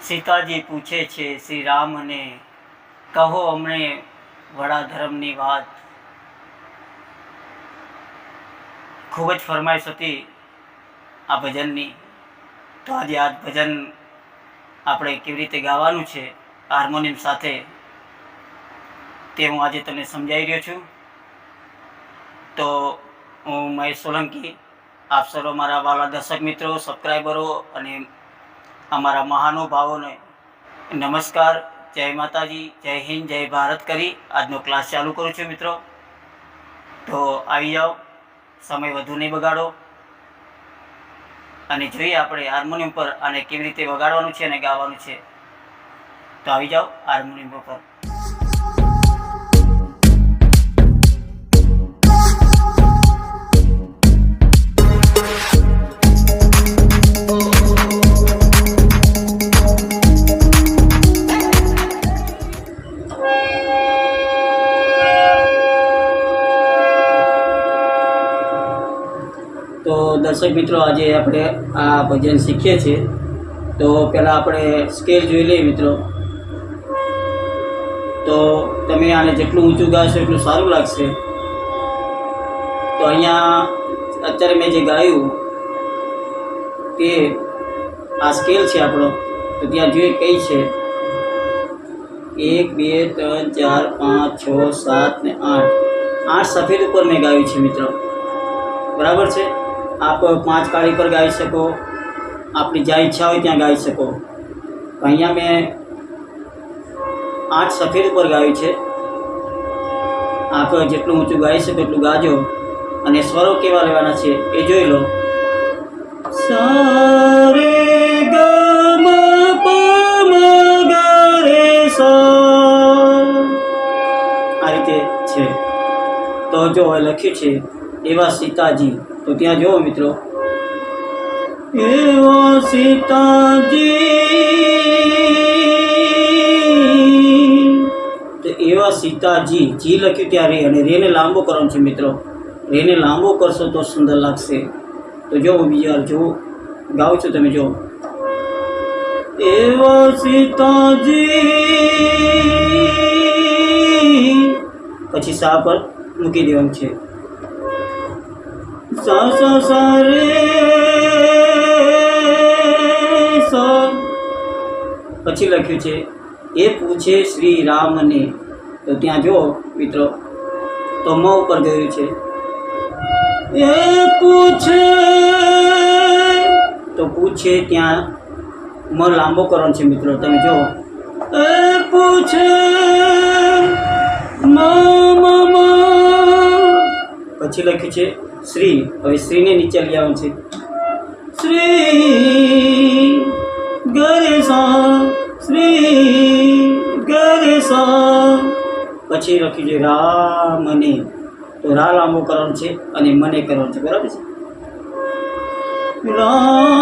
સીતાજી પૂછે છે, શ્રી રામને કહો અમને વડા ધર્મની વાત. ખૂબ જ ફરમાઈશ હતી આ ભજનની. તો આજે આ ભજન આપણે કેવી રીતે ગાવાનું છે, હાર્મોનિયમ સાથે, તે હું આજે તમને સમજાવી રહ્યો છું. તો હું મહેશ સોલંકી. આપ સર્વ મારા વાલા દર્શક મિત્રો સબસ્ક્રાઈબરો અને અમારા મહાનુભાવોને નમસ્કાર. જય માતાજી, જય હિન્દ, જય ભારત કરી. આજનો ક્લાસ ચાલુ કરું છું મિત્રો. તો આવી જાઓ. સમય વધુ નહીં બગાડો. અને જોઈએ આપણે હાર્મોનિયમ પર આને કેવી રીતે વગાડવાનું છે અને ગાવાનું છે. તો આવી જાઓ હાર્મોનિયમ પર. દર્શક મિત્રો, આજે આપણે આ ભજન શીખીએ છીએ. તો પહેલાં આપણે સ્કેલ જોઈ લઈએ મિત્રો. તો તમે આને જેટલું ઊંચું ગાશો એટલું સારું લાગશે. તો અહીંયા અત્યારે મેં જે ગાયું તે આ સ્કેલ છે આપણો. તો ત્યાં જોઈએ કઈ છે. એક, બે, ત્રણ, ચાર, પાંચ, છ, સાત ને આઠ. આઠ સફેદ ઉપર મેં ગાયું છે મિત્રો. બરાબર છે? આપ પાંચ કાળી પર ગાઈ શકો. આપની જ્યાં ઈચ્છા હોય ત્યાં ગાઈ શકો. અહીંયા મેં આઠ સફેદ ઉપર ગાયું છે. આપ જેટલું ઊંચું ગાઈ શકો એટલું ગાજો. અને સ્વરો કેવા લેવાના છે એ જોઈ લો. સારે આ રીતે છે. તો જો હવે લખ્યું છે એવા સીતાજી. તો ત્યાં જુઓ મિત્રો. એવા સીતાજી તો એવા સીતાજી જી લખ્યું ત્યાં રે અને રેને લાંબો કરવાનો છે મિત્રો. રેને લાંબો કરશો તો સુંદર લાગશે. તો જો બીજી વાર જો ગાઉં છું તમે જો એવા સીતાજી પછી સા પર મૂકી દેવાનું છે. સા સા સા રે સા પછી લખ્યું છે, એ પૂછે શ્રી રામને તો ત્યાં જો મિત્રો, તો મ ઉપર ગયું છે, એ પૂછે. તો પૂછે ત્યાં, મ લાંબો કરણ છે મિત્રો, તમે જો એ પૂછે પછી લખ્યું છે શ્રી, હવે શ્રીને નીચે લઈ આવવાનું છે. શ્રી ગરે સા શ્રી ગરે સા પછી લખ્યું છે રામને. તો રા લાંબો કરવાનું છે અને મને કરવાનું છે, બરાબર છે? રામને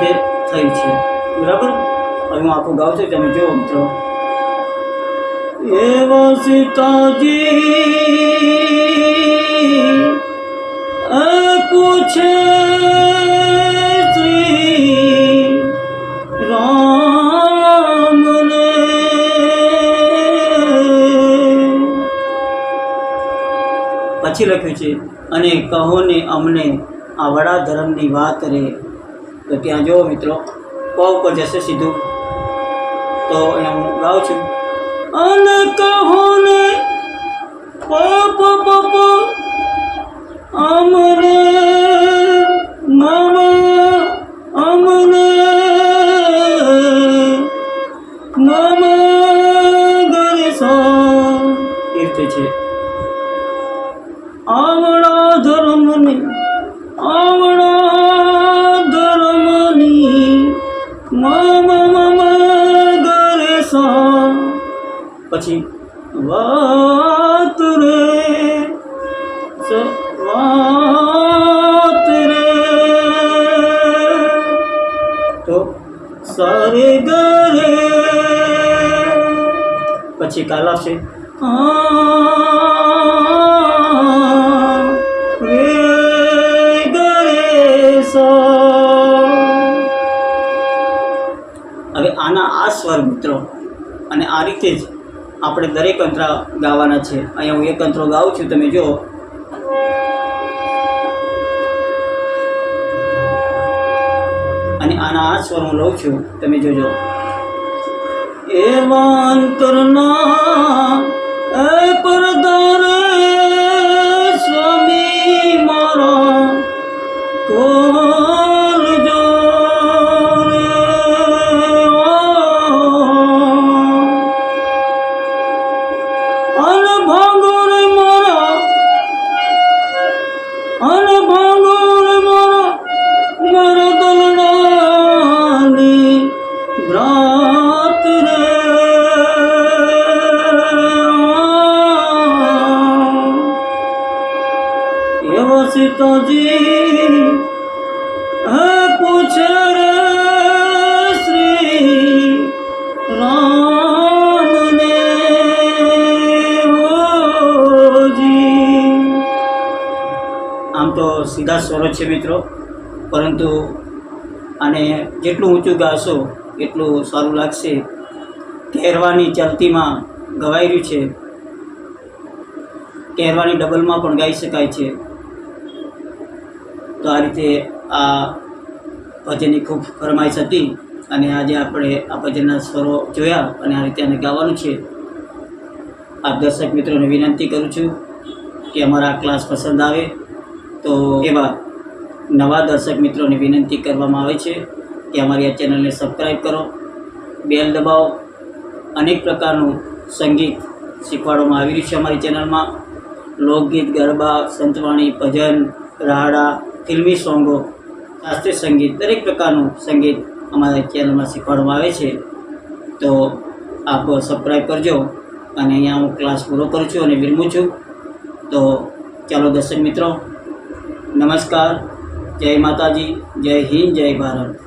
રીતે થઈ છે. બરાબર? હવે હું આખું ગાઉં છું, તમે જો મિત્રો. એવા સીતાજી પૂછે પછી લખ્યું છે, અને કહો ને અમને આ વડા ધર્મની વાત રે તો ત્યાં જુઓ મિત્રો પ ઉપર જશે સીધું. તો અહીંયા હું ગાઉં છું, અને કહો ને પ પ પ પછી વાત રે વાત રે. તો સરે ગરે પછી કાલ આવશે. હવે આના આ સ્વર મિત્રો, અને આ રીતે જ આપણે દરેક અંતરા ગાવાના છે. અહીંયા હું એક અંતરો ગાઉં છું, તમે જો અને આના આ સ્વર હું લઉં છું, તમે જોજો. એવા અંતરના એ પરદારે સીધા સ્વરો છે મિત્રો પરંતુ આને જેટલું ઊંચું ગાશો એટલું સારું લાગશે કહેરવાની ચલતીમાં ગવાઈ રહ્યું છે કહેરવાની ડબલમાં પણ ગાઈ શકાય છે તો આ રીતે આ ભજનની ખૂબ ફરમાઈશ હતી અને આજે આપણે આ ભજનના સ્વરો જોયા અને આ રીતે આને ગાવાનું છે. આપ દર્શક મિત્રોને વિનંતી કરું છું કે અમારા ક્લાસ પસંદ આવે તો એવા નવા દર્શક મિત્રોને વિનંતી કરવામાં આવે છે કે અમારી આ ચેનલને સબસ્ક્રાઈબ કરો, બેલ દબાવો. અનેક પ્રકારનું સંગીત શીખવાડવામાં આવી રહ્યું છે અમારી ચેનલમાં. લોકગીત, ગરબા, સંતવાણી, ભજન રાહડા ફિલ્મી સોંગો શાસ્ત્રીય સંગીત, દરેક પ્રકારનું સંગીત અમારા ચેનલમાં શીખવાડવામાં આવે છે. તો આપ સબસ્ક્રાઈબ કરજો અને અહીંયા હું ક્લાસ પૂરો કરું છું અને વિરમું છું. તો ચાલો દર્શક મિત્રો, નમસ્કાર. જય માતાજી, જય હિન્દ, જય ભારત.